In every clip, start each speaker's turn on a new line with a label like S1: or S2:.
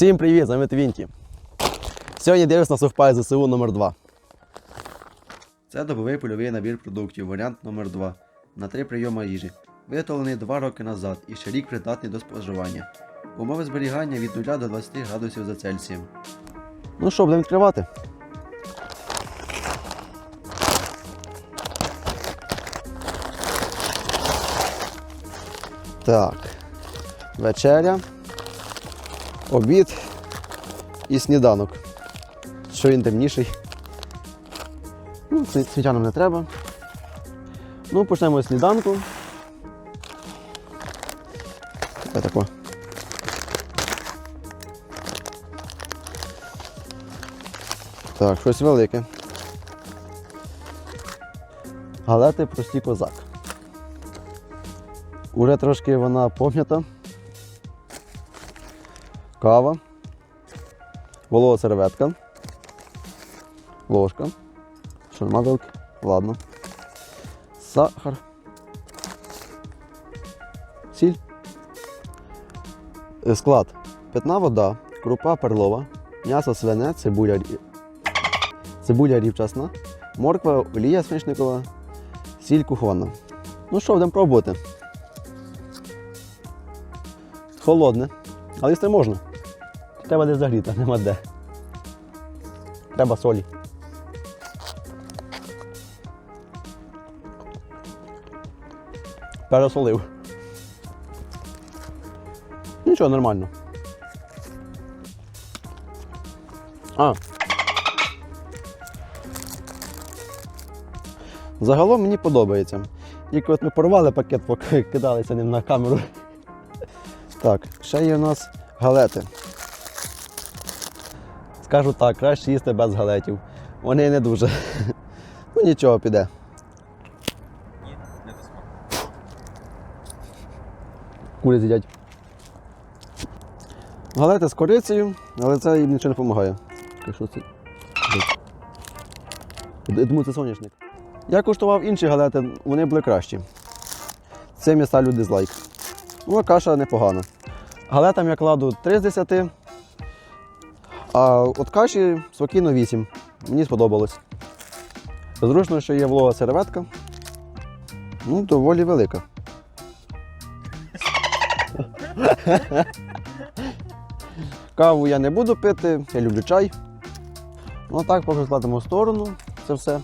S1: Всім привіт, з вами Твінті. Сьогодні дивлюсь на сухпай ЗСУ номер 2 Це добовий польовий набір продуктів, варіант номер 2 на три прийоми їжі. Виготовлений 2 роки назад і ще рік придатний до споживання. Умови зберігання від 0 до 20 градусів за Цельсієм. Ну що, будемо відкривати? Так. Вечеря, обід і сніданок. Що він темніший. Ну, сні- Світянам не треба. Ну, почнемо з сніданку. Це тако. Так, щось велике. Галети прості козак. Уже трошки вона пом'ята. Кава. Волова серветка. Ложка. Що нема вилки? Ладно. Сахар. Сіль. Е, Склад. Питна вода, крупа перлова, м'ясо свине, цибуля, цибуля рівчасна, морква, олія свинчникова, сіль кухонна. Ну що, будемо пробувати. Холодне, але їсти можна. Треба десь загріти, нема де. Треба солі. Пересолив. Нічого, нормально. А. Загалом мені подобається. Тільки от ми порвали пакет, поки кидалися ним на камеру. Так, ще є у нас галети. Скажу так, краще їсти без галетів. Вони не дуже. Ну нічого піде.
S2: Ні, не до смаку.
S1: Кури з'їдять. Галети з корицею, але це їм нічого не допомагає. Що це? Я думаю, це соняшник. Я куштував інші галети, вони були кращі. Цим я ставлю дизлайк. Ну, а каша непогана. Галетам я кладу 3 з 10, а от каші спокійно 8. Мені сподобалось. Зручно, що є волога серветка. Ну, доволі велика. Каву я не буду пити, я люблю чай. Ну так, поки складемо в сторону це все.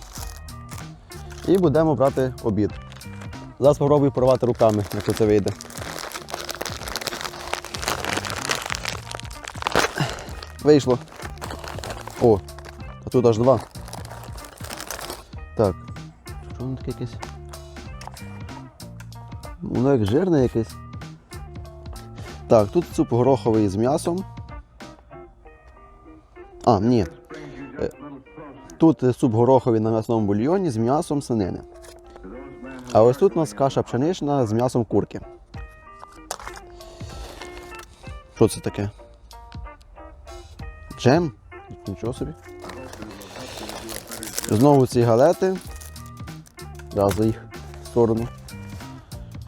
S1: І будемо брати обід. Зараз спробую порвати руками, якщо це вийде. Вийшло. О, а тут аж два. Так. Що воно таке якесь? Воно як жирне якесь. Так, тут суп гороховий з м'ясом. А, ні. Е, Тут суп гороховий на м'ясному бульйоні з м'ясом свинини. А ось тут у нас каша пшенична з м'ясом курки. Що це таке? Джем? Нічого собі. Знову ці галети. Зразу їх в сторону.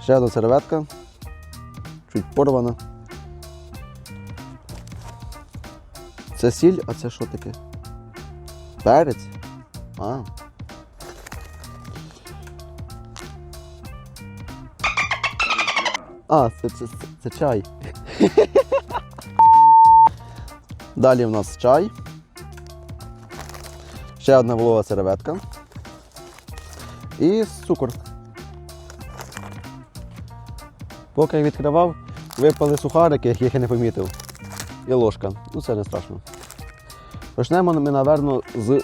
S1: Ще одна серветка. Чуть порвана. Це сіль, а це що таке? Перець? А. А, це, це, це, це чай. Далі в нас чай. Ще одна волова серветка. І цукор. Поки я відкривав, випали сухарики, яких я не помітив. І ложка. Ну це не страшно. Почнемо ми, напевно, з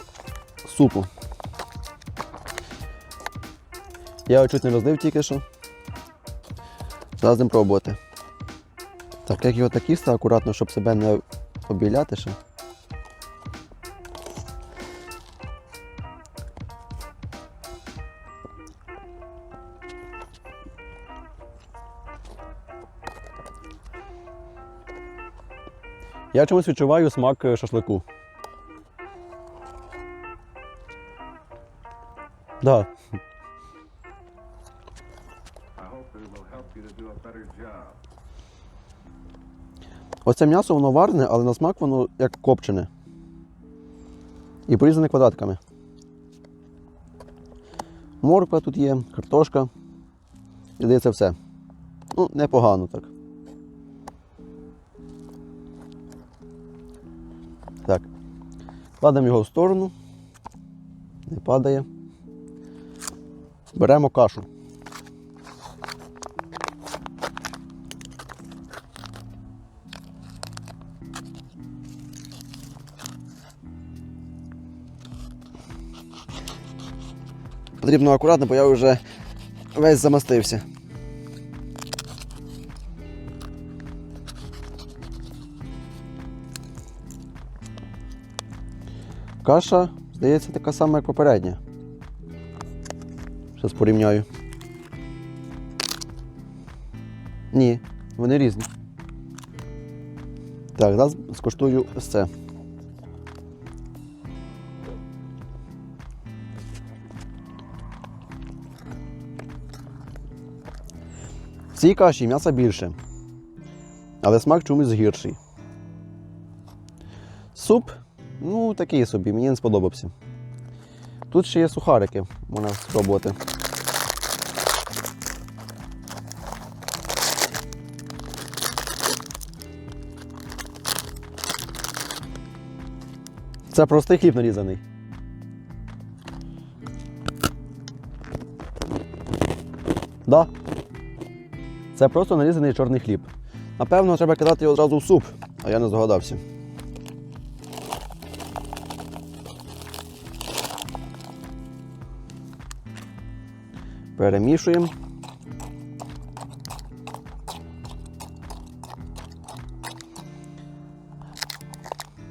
S1: супу. Я його чуть не розлив тільки що. Зараз будемо пробувати. Так, як його так їсти акуратно, щоб себе не обіляти ще. Я чомусь відчуваю смак е, шашлику. Да.
S3: I hope it will help you to do a better job.
S1: Оце м'ясо воно варене, але на смак воно як копчене. І порізане квадратками. Морква тут є, картошка. І здається все. Ну, непогано так. Так. Кладемо його в сторону. Не падає. Беремо кашу. Потрібно акуратно, бо я вже весь замастився. Каша, здається, така сама, як попередня. Зараз порівняю. Ні, вони різні. Так, зараз скуштую ось це. Цій каші м'яса більше, але смак чомусь гірший. Суп, ну такий собі, мені не сподобався. Тут ще є сухарики, можна спробувати. Це простий хліб нарізаний. Да. Це просто нарізаний чорний хліб. Напевно, треба кидати його одразу в суп, а я не здогадався. Перемішуємо.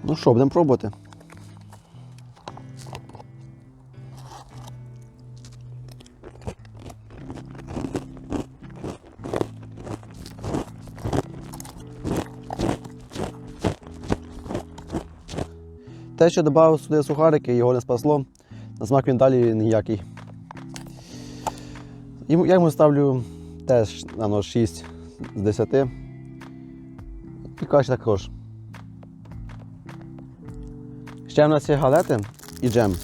S1: Ну що, будемо пробувати. Те, що додав сюди сухарики, його не спасло. На смак він далі ніякий. Я йому ставлю теж на 6 з 10. І каші також. Ще в нас є галети і джем.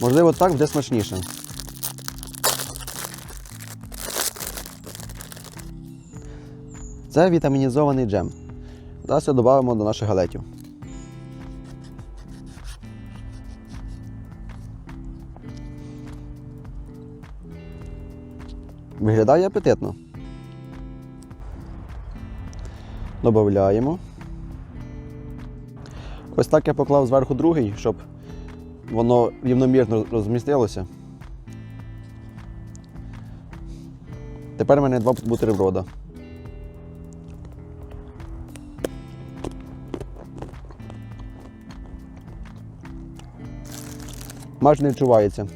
S1: Можливо, так буде смачніше. Це вітамінізований джем. Зараз його додамо до наших галетів. Виглядає апетитно. Добавляємо. Ось так я поклав зверху другий, щоб воно рівномірно розмістилося. Тепер в мене два бутерброда. Майже не відчувається.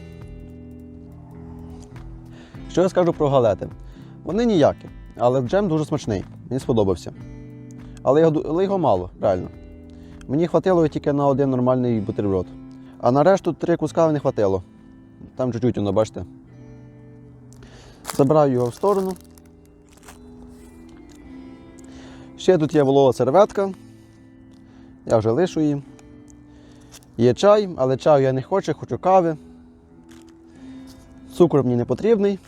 S1: Що я скажу про галети? Вони ніякі, але джем дуже смачний. Мені сподобався. Але його, але його мало, реально. Мені хватило тільки на один нормальний бутерброд. А на решту три куска не хватило. Там чуть-чуть воно, бачите. Забираю його в сторону. Ще тут є волова серветка. Я вже лишу її. Є чай, але чаю я не хочу, хочу кави. Цукор мені не потрібний.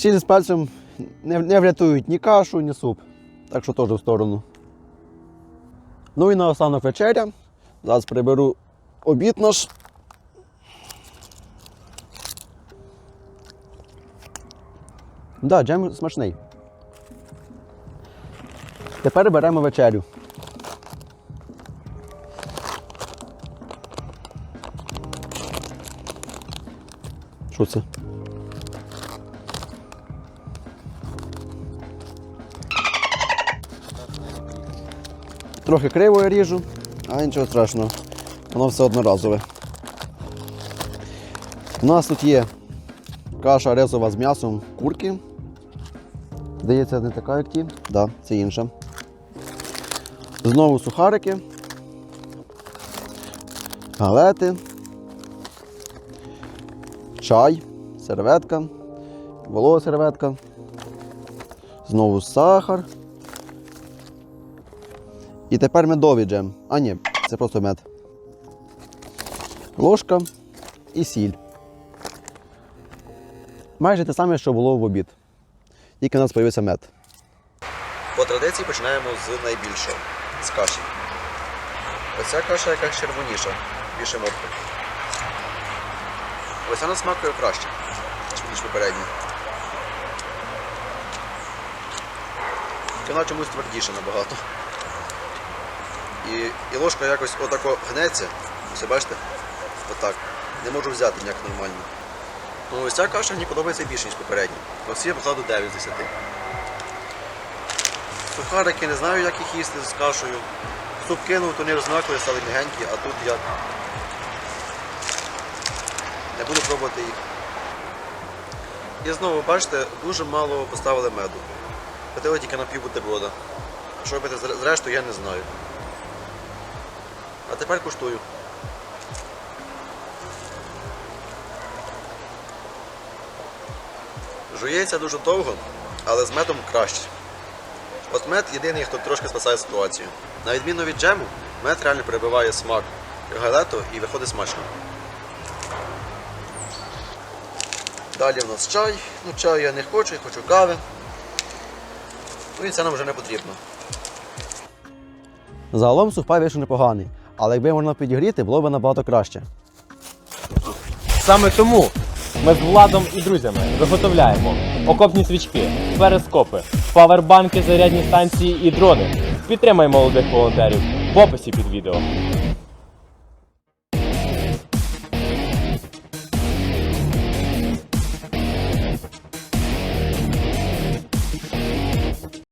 S1: Сіль з пальцем не, не врятують ні кашу, ні суп. Так що теж в сторону. Ну і наостанок вечеря. Зараз приберу обід наш. Да, джем смачний. Тепер беремо вечерю. Що це? Трохи криво я ріжу, а нічого страшного. Воно все одноразове. У нас тут є каша резова з м'ясом курки. Здається, не така, як ті. Так, да, це інша. Знову сухарики. Галети. Чай, серветка, волова серветка. Знову сахар. І тепер медовий джем. А ні, це просто мед. Ложка і сіль. Майже те саме, що було в обід. Тільки у нас з'явився мед. По традиції починаємо з найбільшого з каші. Оця каша якась червоніша, більше моркви. Ось вона смакує краще, ніж попередня. Вона чомусь твердіша набагато. І, і ложка якось отако гнеться. Ось бачите? Отак. Не можу взяти ніяк нормально. Ну ось ця каша мені подобається більше, ніж попередня. Ось я покладу 9 з 10. Сухарики не знаю, як їх їсти з кашею. Суп кинув, то не розмакли, стали мігенькі, а тут як. Не буду пробувати їх. І знову, бачите, дуже мало поставили меду. Хотіли тільки на пів бутерброда. Що робити зрештою, я не знаю. А тепер куштую. Жується дуже довго, але з медом краще. От мед єдиний, хто трошки спасає ситуацію. На відміну від джему, мед реально перебиває смак галету і виходить смачно. Далі в нас чай. Ну, чаю я не хочу, я хочу кави. Ну і це нам вже не потрібно. Загалом сухпай вийшов непоганий, але якби можна підігріти, було б набагато краще.
S3: Саме тому ми з Владом і друзями виготовляємо окопні свічки, перископи, павербанки, зарядні станції і дрони. Підтримай молодих волонтерів в описі під відео.